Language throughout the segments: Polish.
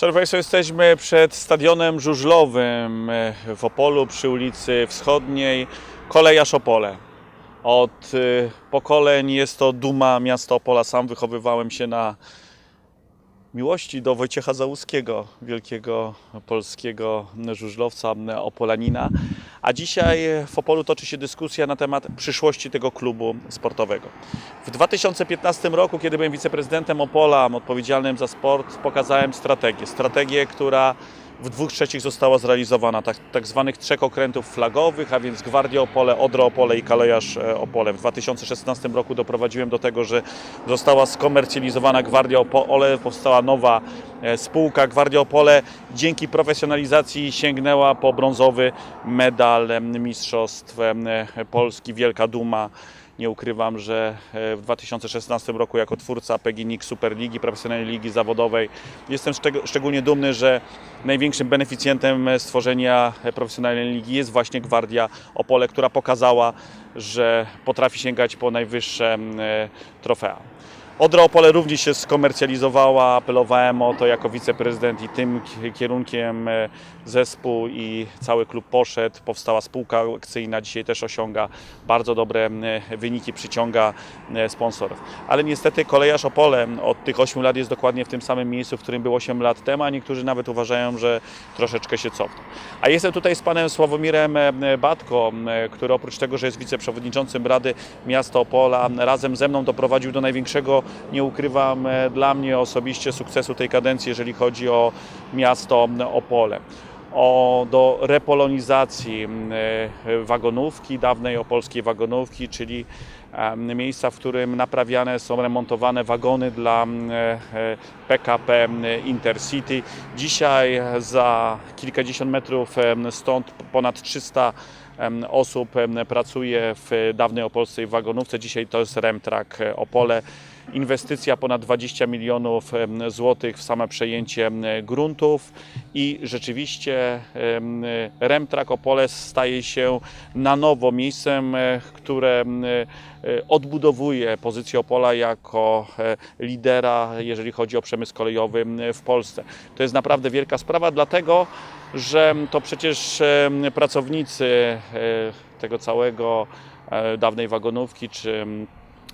Szanowni Państwo, jesteśmy przed stadionem żużlowym e, w Opolu przy ulicy Wschodniej, kolejarz Opole. Od e, pokoleń jest to duma miasta Opola. Sam wychowywałem się na miłości do Wojciecha Załuskiego, wielkiego polskiego żużlowca, opolanina. A dzisiaj w Opolu toczy się dyskusja na temat przyszłości tego klubu sportowego. W 2015 roku, kiedy byłem wiceprezydentem Opola, odpowiedzialnym za sport, pokazałem strategię. Strategię, która w dwóch trzecich została zrealizowana, tak, tak zwanych trzech okrętów flagowych, a więc Gwardia Opole, Odra Opole i Kolejarz e, Opole. W 2016 roku doprowadziłem do tego, że została skomercjalizowana Gwardia Opole, powstała nowa e, spółka Gwardia Opole. Dzięki profesjonalizacji sięgnęła po brązowy medal Mistrzostw em, Polski, wielka duma. Nie ukrywam, że e, w 2016 roku jako twórca PGNiG Superligi, profesjonalnej ligi zawodowej jestem szczeg- szczególnie dumny, że największym beneficjentem stworzenia profesjonalnej ligi jest właśnie Gwardia Opole, która pokazała, że potrafi sięgać po najwyższe m, e, trofea. Odra Opole również się skomercjalizowała, apelowałem o to jako wiceprezydent i tym ki- kierunkiem e, zespół i cały klub poszedł. Powstała spółka akcyjna, dzisiaj też osiąga bardzo dobre wyniki, przyciąga e, sponsorów. Ale niestety kolejarz Opole od tych 8 lat jest dokładnie w tym samym miejscu, w którym był 8 lat temu, a niektórzy nawet uważają, że troszeczkę się cofnął. A jestem tutaj z panem Sławomirem e, Batko, który oprócz tego, że jest wiceprzewodniczącym Rady Miasta Opola, razem ze mną doprowadził do największego, nie ukrywam, e, dla mnie osobiście sukcesu tej kadencji, jeżeli chodzi o miasto Opole. O, do repolonizacji e, wagonówki, dawnej opolskiej wagonówki, czyli miejsca, w którym naprawiane są, remontowane wagony dla e, e, PKP m, Intercity. Dzisiaj za kilkadziesiąt metrów stąd ponad 300 em, osób pracuje w dawnej opolskiej wagonówce. Dzisiaj to jest Remtrak e, Opole. Inwestycja ponad 20 milionów złotych w same przejęcie gruntów i rzeczywiście em, Remtrak Opole staje się na nowo miejscem, e, które e, odbudowuje pozycję Opola jako e, lidera, jeżeli chodzi o przemysł kolejowy w Polsce. To jest naprawdę wielka sprawa, dlatego że to przecież pracownicy tego całego dawnej wagonówki czy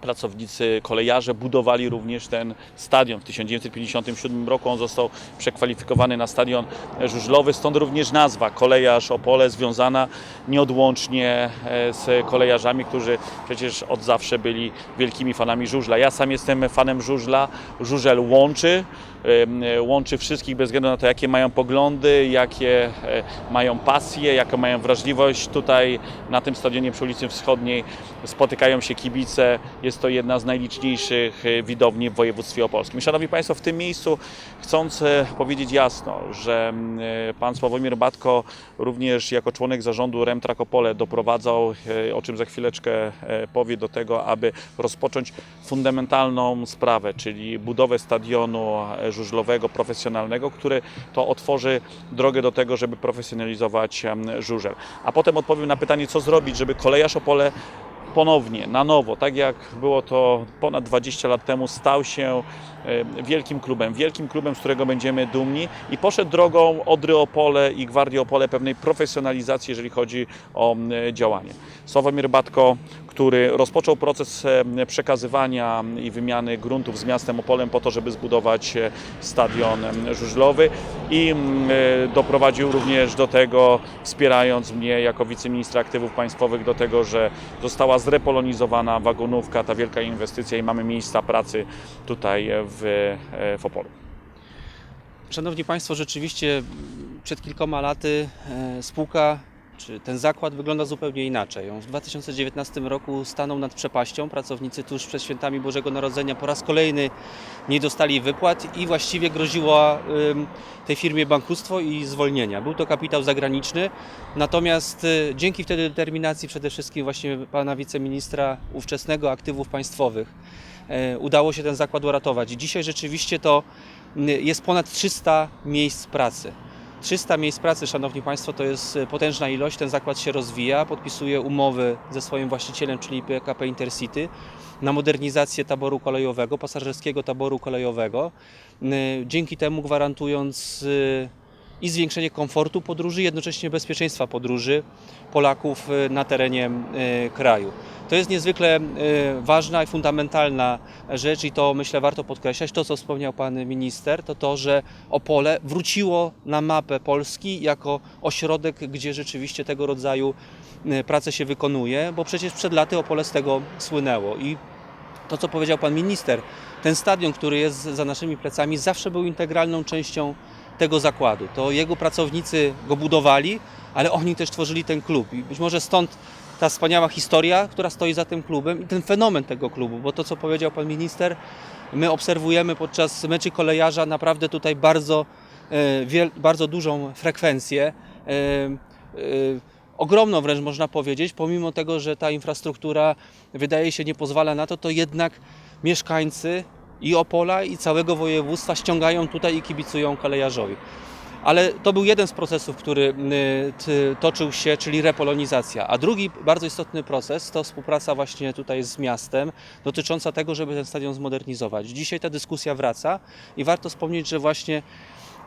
pracownicy kolejarze budowali również ten stadion. W 1957 roku on został przekwalifikowany na stadion żużlowy, stąd również nazwa Kolejarz Opole związana nieodłącznie e, z kolejarzami, którzy przecież od zawsze byli wielkimi fanami żużla. Ja sam jestem fanem żużla. Żużel łączy, em, łączy wszystkich bez względu na to, jakie mają poglądy, jakie e, mają pasje, jaką mają wrażliwość. Tutaj na tym stadionie przy ulicy Wschodniej spotykają się kibice. Jest to jedna z najliczniejszych e, widowni w województwie opolskim. Szanowni Państwo, w tym miejscu chcąc e, powiedzieć jasno, że e, pan Sławomir Batko również jako członek zarządu Remtrak Opole doprowadzał, o czym za chwileczkę powie, do tego, aby rozpocząć fundamentalną sprawę, czyli budowę stadionu żużlowego, profesjonalnego, który to otworzy drogę do tego, żeby profesjonalizować żużel. A potem odpowiem na pytanie, co zrobić, żeby kolejarz Opole ponownie, na nowo, tak jak było to ponad 20 lat temu, stał się e, wielkim klubem, wielkim klubem, z którego będziemy dumni. I poszedł drogą Odry Opole i Gwardii Opole pewnej profesjonalizacji, jeżeli chodzi o działanie. Sławomir Batko, który rozpoczął proces e, przekazywania i wymiany gruntów z miastem Opolem po to, żeby zbudować e, stadion żużlowy. I doprowadził również do tego, wspierając mnie jako wiceministra aktywów państwowych, do tego, że została zrepolonizowana wagonówka, ta wielka inwestycja i mamy miejsca pracy tutaj w, e, w Opolu. Szanowni Państwo, rzeczywiście przed kilkoma laty e, spółka czy ten zakład wygląda zupełnie inaczej. On w 2019 roku stanął nad przepaścią. Pracownicy tuż przed świętami Bożego Narodzenia po raz kolejny nie dostali wypłat i właściwie groziło tej firmie bankructwo i zwolnienia. Był to kapitał zagraniczny, natomiast y, dzięki wtedy determinacji przede wszystkim właśnie pana wiceministra ówczesnego aktywów państwowych e, udało się ten zakład uratować. Dzisiaj rzeczywiście to y, jest ponad 300 miejsc pracy. 300 miejsc pracy, Szanowni Państwo, to jest e, potężna ilość. Ten zakład się rozwija, podpisuje umowy ze swoim właścicielem, czyli PKP Intercity, na modernizację taboru kolejowego, pasażerskiego taboru kolejowego. Y, Dzięki temu gwarantując y, i zwiększenie komfortu podróży, jednocześnie bezpieczeństwa podróży Polaków y, na terenie y, kraju. To jest niezwykle y, ważna i fundamentalna rzecz i to myślę warto podkreślać. To, co wspomniał Pan Minister, to to, że Opole wróciło na mapę Polski jako ośrodek, gdzie rzeczywiście tego rodzaju pracę się wykonuje, bo przecież przed laty Opole z tego słynęło i to, co powiedział Pan Minister, ten stadion, który jest za naszymi plecami, zawsze był integralną częścią tego zakładu. To jego pracownicy go budowali, ale oni też tworzyli ten klub. I być może stąd ta wspaniała historia, która stoi za tym klubem i ten fenomen tego klubu, bo to, co powiedział Pan Minister, my obserwujemy podczas meczy kolejarza naprawdę tutaj bardzo, e, bardzo dużą frekwencję. e, e, ogromną wręcz można powiedzieć, pomimo tego, że ta infrastruktura wydaje się nie pozwala na to, to jednak mieszkańcy i Opola i całego województwa ściągają tutaj i kibicują kolejarzowi. Ale to był jeden z procesów, który y, toczył się, czyli repolonizacja. A drugi bardzo istotny proces to współpraca właśnie tutaj z miastem, dotycząca tego, żeby ten stadion zmodernizować. Dzisiaj ta dyskusja wraca i warto wspomnieć, że właśnie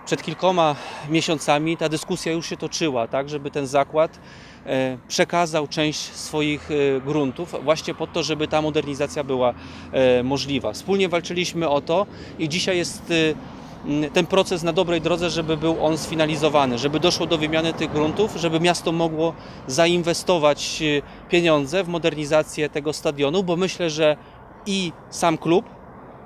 przed kilkoma miesiącami ta dyskusja już się toczyła, tak, żeby ten zakład e, przekazał część swoich e, gruntów właśnie po to, żeby ta modernizacja była e, możliwa. Wspólnie walczyliśmy o to i dzisiaj jest ten proces na dobrej drodze, żeby był on sfinalizowany, żeby doszło do wymiany tych gruntów, żeby miasto mogło zainwestować pieniądze w modernizację tego stadionu, bo myślę, że i sam klub,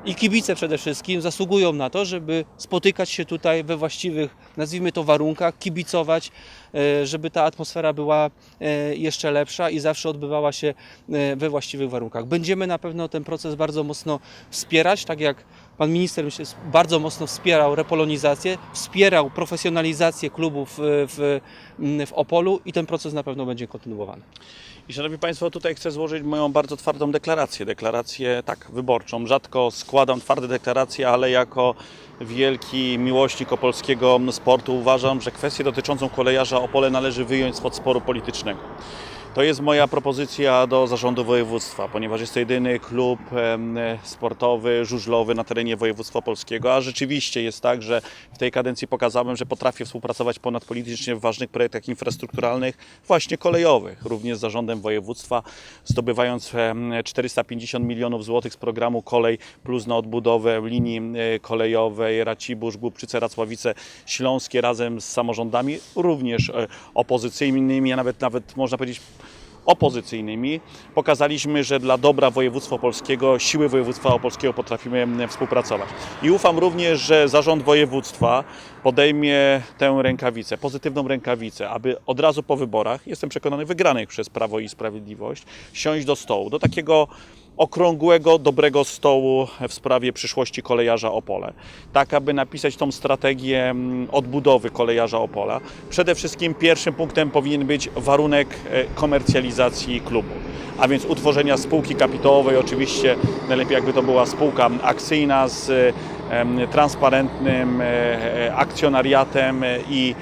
i kibice przede wszystkim zasługują na to, żeby spotykać się tutaj we właściwych, nazwijmy to warunkach, kibicować, e, żeby ta atmosfera była e, jeszcze lepsza i zawsze odbywała się e, we właściwych warunkach. Będziemy na pewno ten proces bardzo mocno wspierać, tak jak pan minister myślę, bardzo mocno wspierał repolonizację, wspierał profesjonalizację klubów w, w Opolu i ten proces na pewno będzie kontynuowany. I szanowni Państwo, tutaj chcę złożyć moją bardzo twardą deklarację. Deklarację tak, wyborczą. Rzadko składam twarde deklaracje, ale jako wielki miłośnik opolskiego sportu uważam, że kwestię dotyczącą kolejarza Opole należy wyjąć spod sporu politycznego. To jest moja propozycja do zarządu województwa, ponieważ jest to jedyny klub sportowy, żużlowy na terenie województwa polskiego, a rzeczywiście jest tak, że w tej kadencji pokazałem, że potrafię współpracować ponadpolitycznie w ważnych projektach infrastrukturalnych, właśnie kolejowych, również z zarządem województwa, zdobywając em, 450 milionów złotych z programu Kolej Plus na odbudowę linii e, kolejowej Racibórz, Głubczyce, Racławice Śląskie razem z samorządami, również e, opozycyjnymi, a nawet, nawet można powiedzieć opozycyjnymi. Pokazaliśmy, że dla dobra województwa polskiego, siły województwa opolskiego potrafimy współpracować. I ufam również, że zarząd województwa podejmie tę rękawicę, pozytywną rękawicę, aby od razu po wyborach, jestem przekonany, wygranych przez Prawo i Sprawiedliwość, siąść do stołu, do takiego okrągłego, dobrego stołu w sprawie przyszłości kolejarza Opole. Tak, aby napisać tą strategię mm, odbudowy kolejarza Opola. Przede wszystkim pierwszym punktem powinien być warunek e, komercjalizacji klubu. A więc utworzenia spółki kapitałowej, oczywiście najlepiej jakby to była spółka akcyjna z transparentnym e, e, akcjonariatem i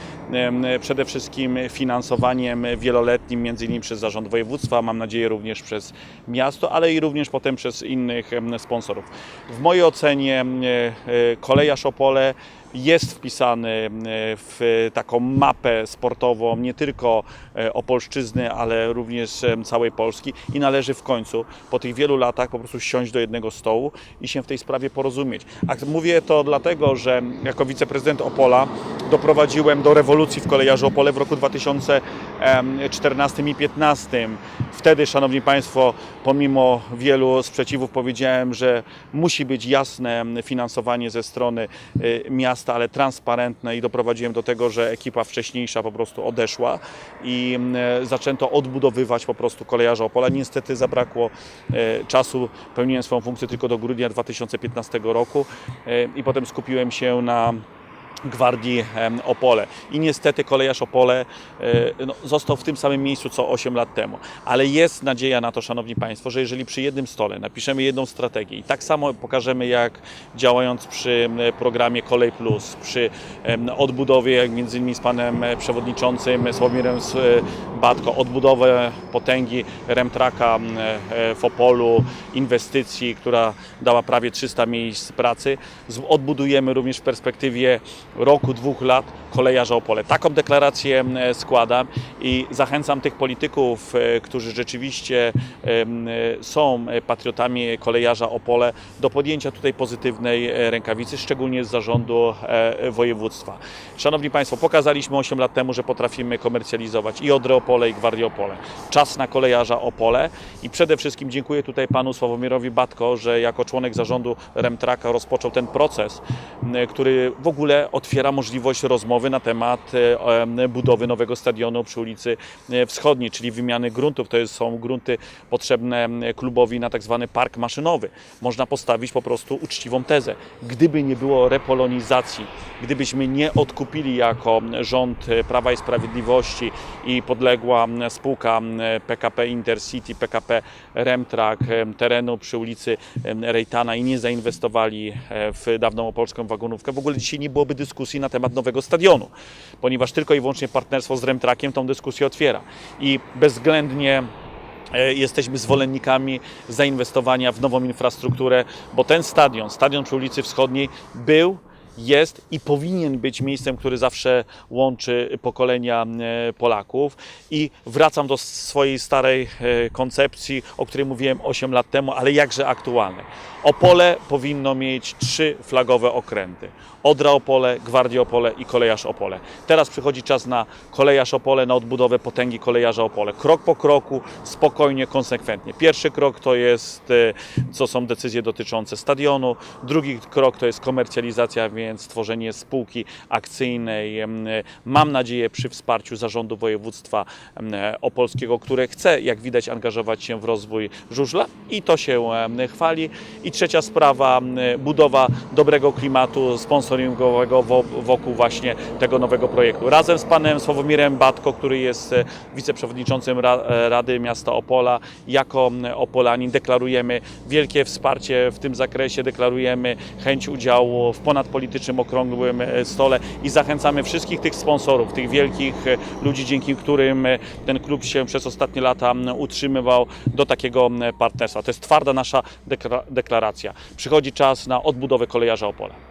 przede wszystkim finansowaniem wieloletnim, między innymi przez Zarząd Województwa, mam nadzieję również przez miasto, ale i również potem przez innych sponsorów. W mojej ocenie e, kolejarz Opole jest wpisany em, w taką mapę sportową nie tylko e, Opolszczyzny, ale również całej Polski i należy w końcu po tych wielu latach po prostu siąść do jednego stołu i się w tej sprawie porozumieć. A mówię to dlatego, że jako wiceprezydent Opola doprowadziłem do rewolucji w kolejarzu Opole w roku 2014 i 2015. Wtedy, Szanowni Państwo, pomimo wielu sprzeciwów powiedziałem, że musi być jasne finansowanie ze strony y, miasta, ale transparentne i doprowadziłem do tego, że ekipa wcześniejsza po prostu odeszła i y, zaczęto odbudowywać po prostu kolejarza Opola. Niestety zabrakło y, czasu, pełniłem swoją funkcję tylko do grudnia 2015 roku i potem skupiłem się na Gwardii Opole. I niestety kolejarz Opole e, no, został w tym samym miejscu co 8 lat temu. Ale jest nadzieja na to, Szanowni Państwo, że jeżeli przy jednym stole napiszemy jedną strategię i tak samo pokażemy, jak działając przy programie Kolej Plus, przy odbudowie, jak między innymi z Panem e, Przewodniczącym Sławomirem e, Batko, odbudowę potęgi Remtraka w Opolu, inwestycji, która dała prawie 300 miejsc pracy. Odbudujemy również w perspektywie roku, dwóch lat kolejarza Opole. Taką deklarację składam i zachęcam tych polityków, e, którzy rzeczywiście e, są patriotami kolejarza Opole do podjęcia tutaj pozytywnej e, rękawicy, szczególnie z zarządu województwa. Szanowni Państwo, pokazaliśmy 8 lat temu, że potrafimy komercjalizować i Odrę Opole i Gwardię Opole. Czas na kolejarza Opole i przede wszystkim dziękuję tutaj panu Sławomirowi Batko, że jako członek zarządu Remtraka rozpoczął ten proces, który w ogóle otwiera możliwość rozmowy na temat e, em, budowy nowego stadionu przy ulicy e, Wschodniej, czyli wymiany gruntów. To są grunty potrzebne klubowi na tak zwany park maszynowy. Można postawić po prostu uczciwą tezę. Gdyby nie było repolonizacji, gdybyśmy nie odkupili jako rząd e, Prawa i Sprawiedliwości i podległa spółka PKP Intercity, PKP Remtrak em, terenu przy ulicy Rejtana i nie zainwestowali e, w dawną opolską wagonówkę, w ogóle dzisiaj nie byłoby dyskusji na temat nowego stadionu, ponieważ tylko i wyłącznie partnerstwo z Remtrakiem tą dyskusję otwiera. I bezwzględnie e, jesteśmy zwolennikami zainwestowania w nową infrastrukturę, bo ten stadion, stadion przy ulicy Wschodniej był jest i powinien być miejscem, który zawsze łączy pokolenia e, Polaków. I wracam do swojej starej e, koncepcji, o której mówiłem 8 lat temu, ale jakże aktualnej. Opole powinno mieć trzy flagowe okręty. Odra Opole, Gwardia Opole i Kolejarz Opole. Teraz przychodzi czas na Kolejarz Opole, na odbudowę potęgi Kolejarza Opole. Krok po kroku, spokojnie, konsekwentnie. Pierwszy krok to jest, e, co są decyzje dotyczące stadionu. Drugi krok to jest komercjalizacja, więc tworzenie spółki akcyjnej. Mam nadzieję przy wsparciu zarządu województwa opolskiego, które chce, jak widać, angażować się w rozwój żużla i to się chwali. I trzecia sprawa, budowa dobrego klimatu sponsoringowego wo- wokół właśnie tego nowego projektu. Razem z panem Sławomirem Batko, który jest e, wiceprzewodniczącym e, Rady Miasta Opola, jako Opolanin deklarujemy wielkie wsparcie w tym zakresie, deklarujemy chęć udziału w ponadpolitycznym okrągłym e, stole i zachęcamy wszystkich tych sponsorów, tych wielkich e, ludzi, dzięki którym e, ten klub się przez ostatnie lata utrzymywał do takiego partnerstwa. To jest twarda nasza deklaracja. Przychodzi czas na odbudowę kolejarza Opola.